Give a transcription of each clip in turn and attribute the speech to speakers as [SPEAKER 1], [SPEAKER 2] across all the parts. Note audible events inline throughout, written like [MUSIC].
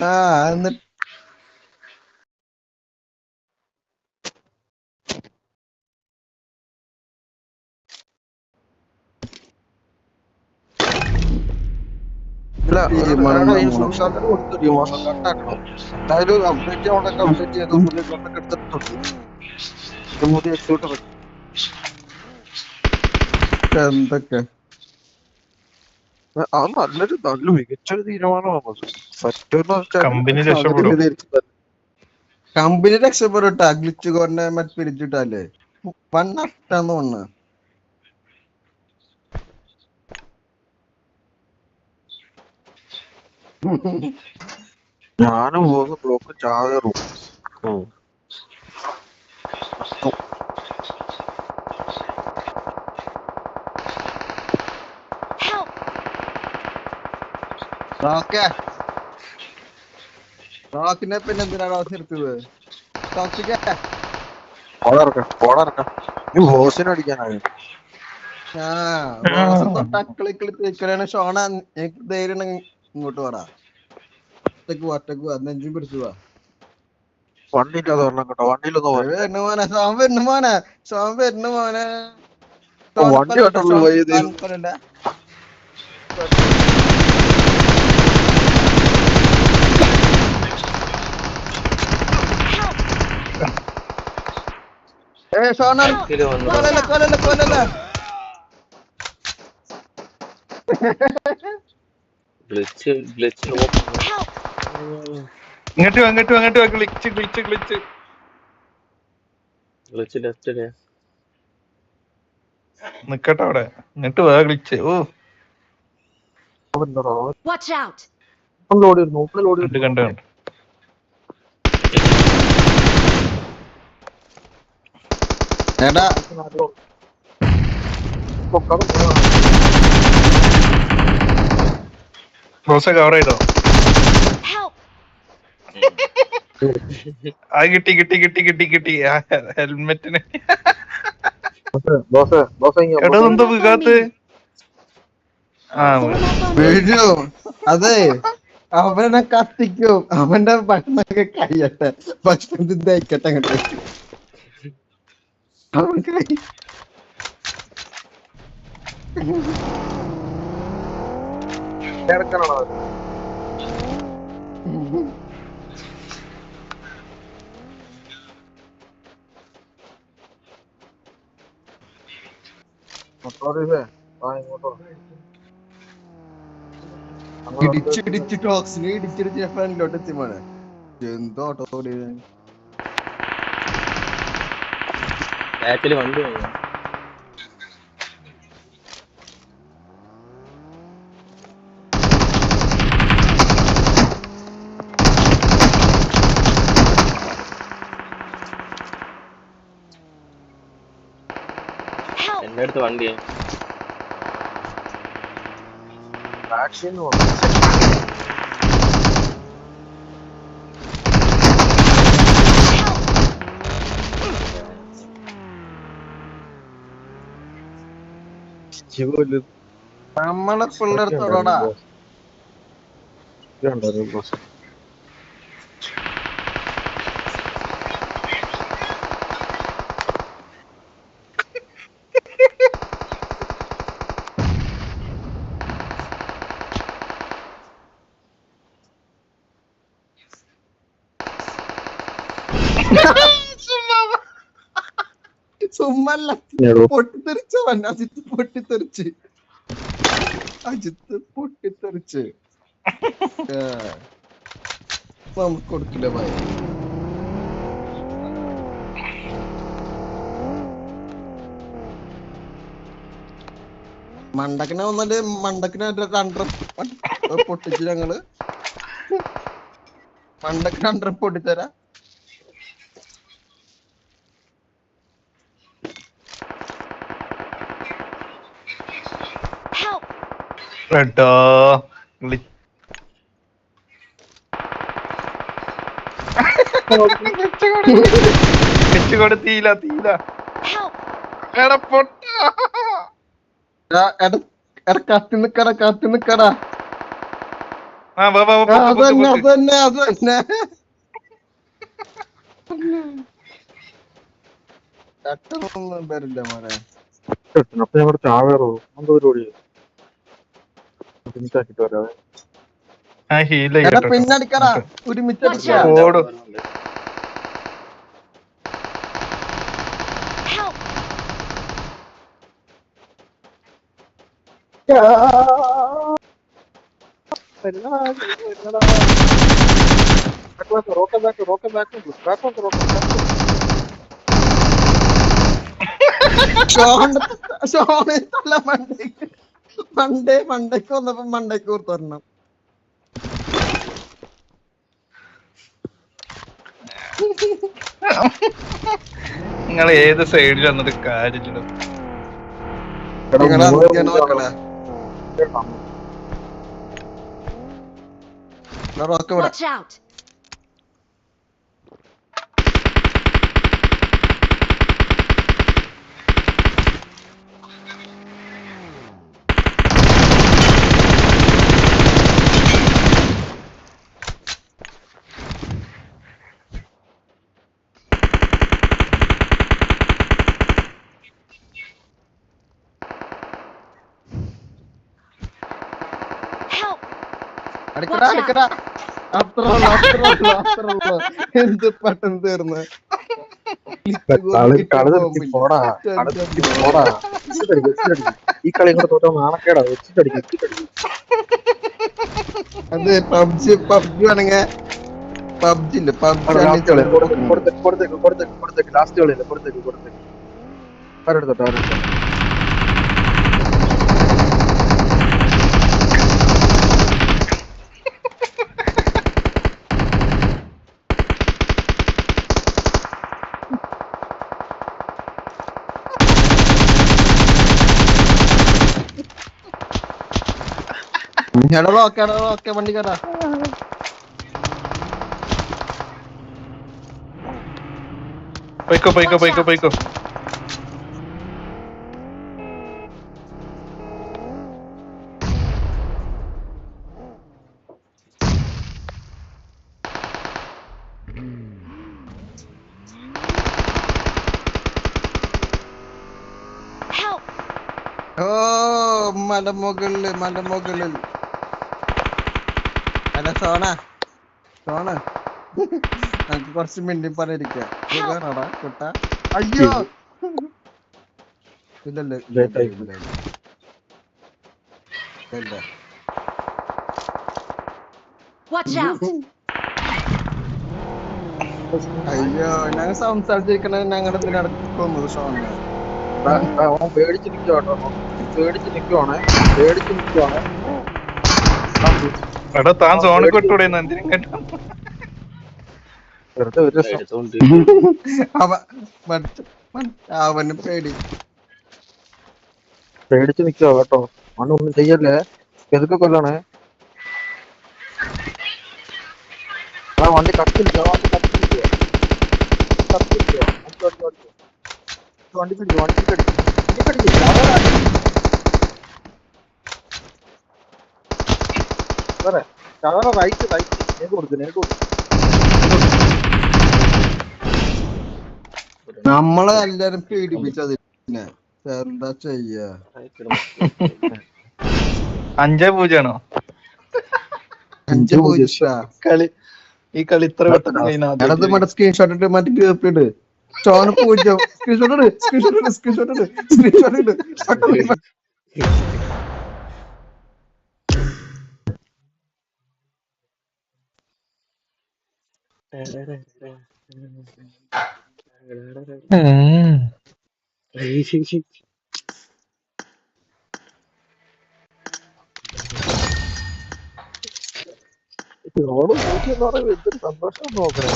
[SPEAKER 1] ആ എന്നിട്ട്
[SPEAKER 2] എന്തായാലും അപ്ഡേറ്റ് അപ്ഡേറ്റ് ചെയ്ത് പുതിയ കണ്ടൊക്കെ എടുത്തിട്ടുണ്ട്. പുതിയ
[SPEAKER 1] എന്തൊക്കെ?
[SPEAKER 2] അത് നല്ലൊരു നല്ല മികച്ചൊരു തീരുമാനമാണ്
[SPEAKER 3] കമ്പനി രക്ഷപ്പെടും.
[SPEAKER 1] കമ്പനി രക്ഷപ്പെടട്ടാ ഗ്ലിച്ച് കൊണ്ട മറ്റ് പിരിച്ചിട്ടല്ലേ നഷ്ടാന്ന് തോന്നുന്നു.
[SPEAKER 2] ഞാനും പോകുന്ന ബ്ലോക്ക് ചാകറും
[SPEAKER 1] അടിക്കാനായി റോക്കിനെ പിന്നെ എന്തിനാ റോസ് എടുത്തത്? തേക്കലാണ് ഷോണ എനിക്ക് ധൈര്യം ഉണ്ടെങ്കി ഇങ്ങോട്ട് ഒറ്റയ്ക്ക് വാ ഒറ്റയ്ക്ക് വാ. നെഞ്ചും പിടിച്ചു വാ.
[SPEAKER 2] വണ്ടിയില്ലാതെ വരണം കേട്ടോ. വണ്ടിയിലൊന്നും
[SPEAKER 1] ഏ, വരുന്നു മോനെ സോം വരുന്നു മോനെ സോം വരുന്നു മോനെ.
[SPEAKER 2] ഓ, വണ്ടി കണ്ടുള്ളൂ പോയത്.
[SPEAKER 1] തണുപ്പല്ല. ഏ ഷോണ കൊല്ലല്ല കൊല്ലല്ല കൊല്ലല്ല
[SPEAKER 4] ഗ്ലിച്ച് ഗ്ലിച്ച്
[SPEAKER 5] Help!
[SPEAKER 3] ഇങ്ങോട്ട് അങ്ങോട്ട് അങ്ങോട്ട് glitch glitch glitch.
[SPEAKER 4] Glitch left
[SPEAKER 3] നിക്കട്ടെ അവിടെ. ഇങ്ങോട്ട് വാ ഗ്ലിച്ച്. ഓ.
[SPEAKER 5] Watch out!
[SPEAKER 2] ലോഡ് ഇരുന്നു ലോഡ്
[SPEAKER 3] കണ്ട് കണ്ട്.
[SPEAKER 1] എടാ.
[SPEAKER 3] ബോസ് കവർ ചെയ്തോ?
[SPEAKER 5] Help! [LAUGHS]
[SPEAKER 3] ആ കിട്ടി കിട്ടി കിട്ടി കിട്ടി കിട്ടി. ഹെൽമെറ്റിന്. എടാ എന്താ വീകാത്ത്? ആ
[SPEAKER 1] വീഴു. അതെ അവനെ കത്തിക്കും. അവന്റെ ഭക്ഷണമൊക്കെ കഴിയട്ടെ. ഭക്ഷണത്തിൽ ദഹിക്കട്ടെ അങ്ങോട്ട്. കഴി
[SPEAKER 2] ഇറക്കണോ ആ ഇങ്ങോട്ടോ
[SPEAKER 1] ഇടിച്ചിടിച്ച് എഫ് എൻ ലോട്ടെത്തി മോനെ എന്തോ ഓട്ടോ
[SPEAKER 4] ബാക്കിൽ വണ്ടി വന്നു
[SPEAKER 5] Help!
[SPEAKER 4] എന്റെ അടുത്ത് വണ്ടിയാ
[SPEAKER 1] നമ്മളെ പിള്ളേർത്തോടാ.
[SPEAKER 2] ബോസ് [LAUGHS]
[SPEAKER 1] സുമ്മല്ല പൊട്ടിത്തെറിച്ചവൻ അജിത്ത് പൊട്ടിത്തെറിച്ച്. അജിത്ത് പൊട്ടിത്തെറിച്ച്. നമുക്ക് കൊടുക്കില്ല ഭയ മണ്ടക്കിനെ വന്നിട്ട് മണ്ടക്കിനെ രണ്ടര പൊട്ടിച്ച് ഞങ്ങൾ. മണ്ടക്കിന് രണ്ടര പൊട്ടിത്തരാ. [LAUGHS]
[SPEAKER 3] തീല എടാ പൊട്ട.
[SPEAKER 1] കത്തി നിക്കടാ കത്തി നിക്കടാ അതന്നെ. അതന്നെ അതന്നെ. ചട്ടൊന്നും വരില്ല മോനെ?
[SPEAKER 2] ചാവേറോ എന്തോ പരിപാടി?
[SPEAKER 1] പിന്നടിക്കടാ. ഒരുമിച്ച്.
[SPEAKER 3] ഓടും!
[SPEAKER 2] Rocket back rocket back back rocket back
[SPEAKER 1] Shaun ഷോണല്ല മണ്ടേക്ക് മണ്ടേ മണ്ടയ്ക്ക് വന്നപ്പോ മണ്ടയ്ക്ക് കൊടുത്തൊരെണ്ണം
[SPEAKER 3] നിങ്ങൾ ഏത് സൈഡിൽ വന്നിട്ട് കാര്യമില്ല.
[SPEAKER 1] റോക്ക് ഇവിടെ
[SPEAKER 5] Watch out! Help!
[SPEAKER 1] അടിക്കടാ അടിക്കടാ അത്ര അത്ര അത്ര എന്ത് പെട്ടെന്ന് തീർന്ന്.
[SPEAKER 2] ഈ കളി കൂടെ തോറ്റാ നാണക്കേടാ. വെച്ചിട്ടടിക്ക്
[SPEAKER 1] അത് പബ്ജി പബ്ജി ആണെങ്കിൽ പബ്ജി ഇല്ല പബ്ജി
[SPEAKER 2] ലാസ്റ്റ് കളിയില്ല? കൊടുത്തേക്ക് കൊടുത്തേക്ക്. ആരെടുത്തോട്ടെ ആരെടുത്തോട്ടെ
[SPEAKER 1] എടാ റോക്ക് എടാ റോക്ക് വണ്ടി കയറാ
[SPEAKER 3] പോയിക്കോ പോയിക്കോ പോയിക്കോ പോയിക്കോ
[SPEAKER 5] Help!
[SPEAKER 1] ഓ മലമുകളിൽ മലമുകളിൽ അല്ല സോണ. സോണ. നമുക്ക് കുറച്ച് മിണ്ടി പറഞ്ഞിരിക്കാ. സുഖാണോടാ കുട്ട? അയ്യോ! ഇല്ലല്ലേ
[SPEAKER 2] Late
[SPEAKER 1] ഇല്ല, ഇല്ല. ഇല്ല.
[SPEAKER 5] Watch out!
[SPEAKER 1] അയ്യോ ഞങ്ങൾ സംസാരിച്ചിരിക്കണ ഞങ്ങളുടെ ഇതിനടക്കുന്നത് ഷോണ്
[SPEAKER 2] ആ, ആ, അവൻ പേടിച്ച് നിൽക്കുവാട്ടോ പേടിച്ച് നിൽക്കുവാണേ പേടിച്ച് നിൽക്കുവാണേ
[SPEAKER 3] എടാ താൻ സോണിൽ വിട്ടൂടെ എന്തിനും കേട്ടോ
[SPEAKER 2] വെറുതെ ഒരു
[SPEAKER 1] അവന് പേടി.
[SPEAKER 2] പേടിച്ച് നിൽക്കുവാ കേട്ടോ. അവനൊന്നും ചെയ്യല്ലേ? എതൊക്കെ കൊല്ലണേ? ആ വണ്ടി കത്തിരിക്കോ വണ്ടി കത്തിരിക്കോ കത്തിരിക്കോ വണ്ടി പിടിക്കോ വണ്ടി പിടിക്കോ വണ്ടി പിടിക്കുക വേറെ ചവറ റൈറ്റ് റൈറ്റ്. കൊടുക്ക് നേട് കൊടുക്ക്.
[SPEAKER 1] നമ്മളെ എല്ലാരും പേടിപ്പിച്ചത് പിന്നെ എന്താ ചെയ്യാ?
[SPEAKER 3] അഞ്ചേ പൂജ്യാണോ?
[SPEAKER 1] അഞ്ച് പൂജ്യം.
[SPEAKER 3] കളി ഈ കളി ഇത്ര പെട്ടെന്ന്
[SPEAKER 1] മറ്റേ സ്ക്രീൻഷോട്ട് ഇട്ട് മറ്റേ ഗ്രൂപ്പ് ഇട്. സ്റ്റോൺ പൂജ്യം. സ്ക്രീൻഷോട്ട് സ്ക്രീൻഷോട്ട് സ്ക്രീൻഷോട്ട് സ്ക്രീൻഷോട്ട്
[SPEAKER 2] സന്തോഷം നോക്കണേ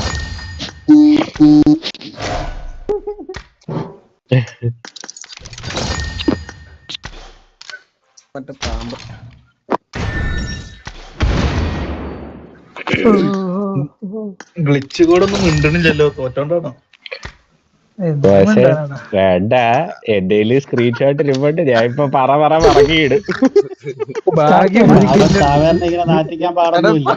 [SPEAKER 1] മറ്റേ പാമ്പ്
[SPEAKER 3] ഗ്ലിച്ച് കൂടെ ഒന്നും മിണ്ടണില്ലല്ലോ തോറ്റോണ്ടാണോ?
[SPEAKER 6] പക്ഷെ വേണ്ട. എന്റെ സ്ക്രീൻഷോട്ട് ഇരുമ്പോണ്ട് ഞാൻ ഇപ്പൊ പറ പറ പറക്കിയിടും
[SPEAKER 2] ഭാഗ്യം
[SPEAKER 7] സാധാ- സാധാരണ ഇങ്ങനെ നാട്ടിക്കാൻ പാടൊന്നുമില്ല.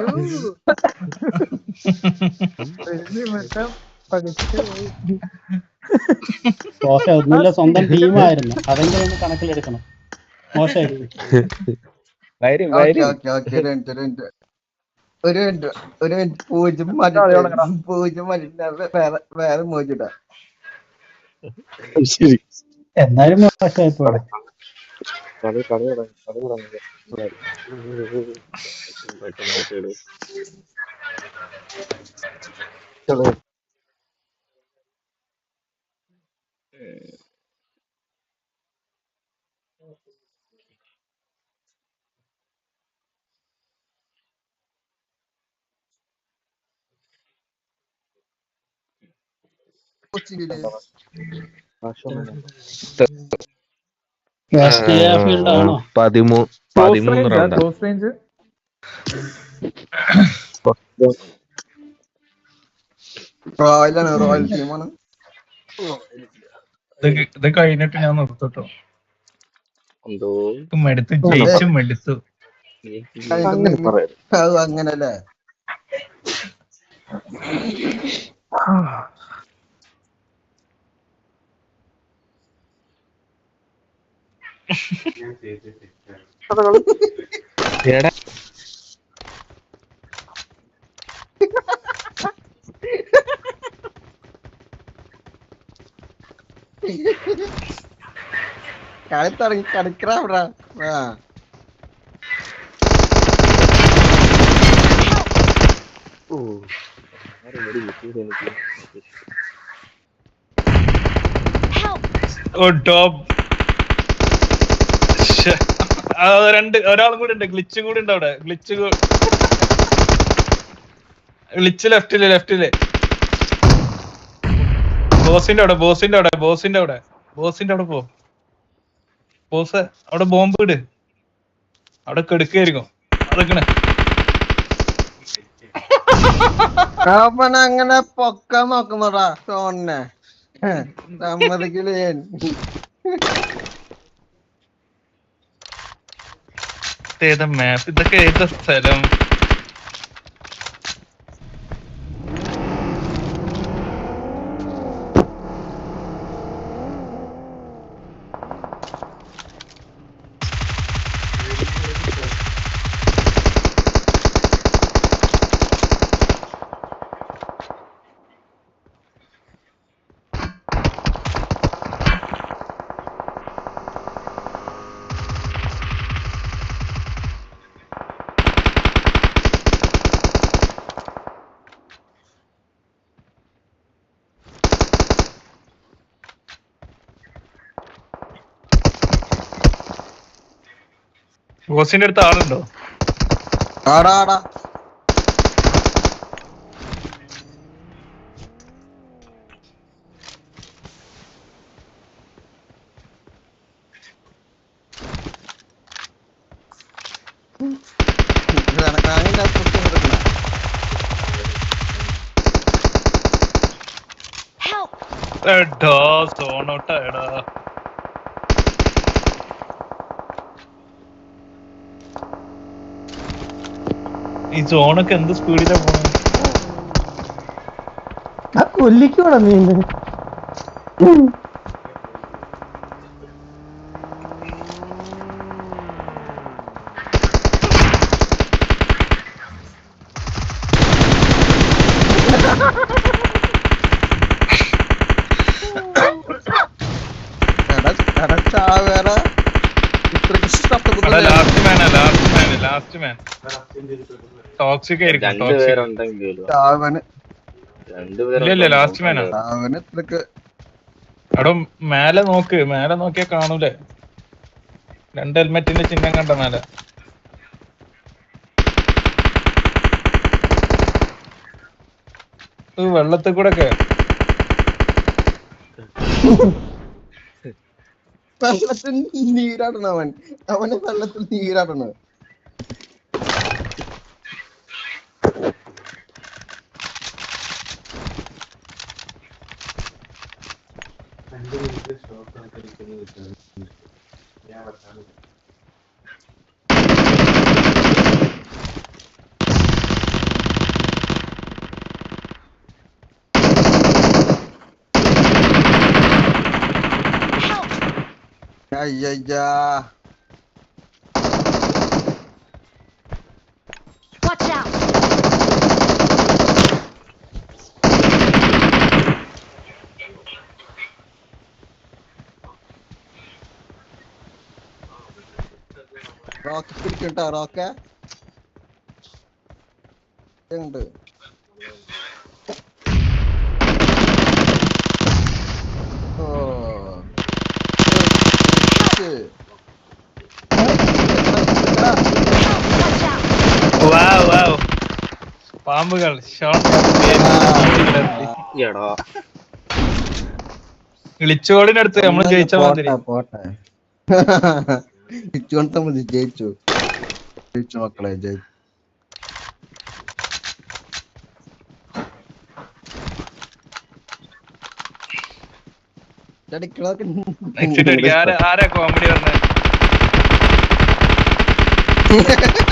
[SPEAKER 7] മോശം ഒന്നുമില്ല സ്വന്തം ടീമായിരുന്നു അതെങ്കിലും ഒന്ന് കണക്കിലെടുക്കണം. മോശമായിരുന്നു
[SPEAKER 1] ഒരു മിനിറ്റ് ഒരു മിനിറ്റ്. പൂജ്യം മതി പൂജ്യം മതി വേറെ വേറെ മോചിട്ടാ
[SPEAKER 2] ശരി.
[SPEAKER 7] എന്നാലും മോശമായി പോയി
[SPEAKER 2] കളി കളി തുടങ്ങി കളി തുടങ്ങി.
[SPEAKER 3] കൊച്ചിയിൽ പതിമൂന്ന് റൗണ്ട്.
[SPEAKER 1] റോയലാണ് റോയൽ ടീമാണ്.
[SPEAKER 3] ഇത് കഴിഞ്ഞിട്ട് ഞാൻ നിർത്തട്ടോ.
[SPEAKER 4] എന്തോ?
[SPEAKER 3] മെടുത്തു ജയിച്ചു മെടുത്തു.
[SPEAKER 1] അങ്ങനല്ലേ?
[SPEAKER 3] എടാ.
[SPEAKER 1] കളി തുടങ്ങി കളിക്കറ ആ.
[SPEAKER 2] ഓ. ആരും
[SPEAKER 3] ടോപ്പ് രണ്ട് ഒരാളും കൂടി ഉണ്ട്. ഗ്ലിച്ച് കൂടി ഉണ്ട് അവിടെ. ഗ്ലിച്ച് ഗ്ലിച്ച് ലെഫ്റ്റിൽ ലെഫ്റ്റിൽ ബോസിന്റെ അവിടെ ബോസിന്റെ അവിടെ ബോസിന്റെ അവിടെ. ബോസിന്റെ അവിടെ പോ. ബോസ് അവിടെ ബോംബ് ഇട്. അവിടെ കെടുക്കായിരിക്കും. അതൊക്കെ
[SPEAKER 1] അവൻ അങ്ങനെ പൊക്കാൻ നോക്കുന്നടാ സോണിനെ. സമ്മതിക്കില്ലേ
[SPEAKER 3] ഏതാ മാപ്പ് ഇതൊക്കെ ഏത് സ്ഥലം? ബോസിന്റെ അടുത്ത് ആളുണ്ടോ?
[SPEAKER 1] ആടാ!
[SPEAKER 3] എടാ സോണോട്ടാ എടാ. ഈ സോണൊക്കെ എന്ത് സ്പീഡിലാ പോണേ
[SPEAKER 7] കൊല്ലിക്കൂടെ നീ
[SPEAKER 1] എടാ എടാ ചാവേറ ഇത്രക്ക് ഇഷ്ടപ്പെട്ടു
[SPEAKER 3] last മാനാ last man last man toxic ആയിരിക്കും ഇല്ല, അവിടെ മേലെ നോക്ക്. മേലെ നോക്കിയാ കാണൂലേ? രണ്ട് ഹെൽമെറ്റിന്റെ ചിഹ്നം കണ്ട മേലെ. വെള്ളത്തിൽ കൂടെ ഒക്കെ.
[SPEAKER 1] വെള്ളത്തിൽ നീരാടണം അവൻ. അവന് വെള്ളത്തിൽ നീരാടണ.
[SPEAKER 5] Ай-яй-яй.
[SPEAKER 1] റോക്ക് പിടിക്കട്ടോ റോക്ക ഉണ്ട് ഓ.
[SPEAKER 3] പാമ്പുകൾ
[SPEAKER 4] കിളിച്ചോടിനടുത്ത്
[SPEAKER 3] നമ്മൾ നമ്മൾ ജയിച്ച മാതിരി.
[SPEAKER 1] പോട്ടെ. [LAUGHS] ഇച്ചുകൊണ്ട മതി ജയിച്ചു. ജയിച്ചു മക്കളെ ജയിച്ചു
[SPEAKER 3] ആരാ കോമഡി പറഞ്ഞത് [LAUGHS]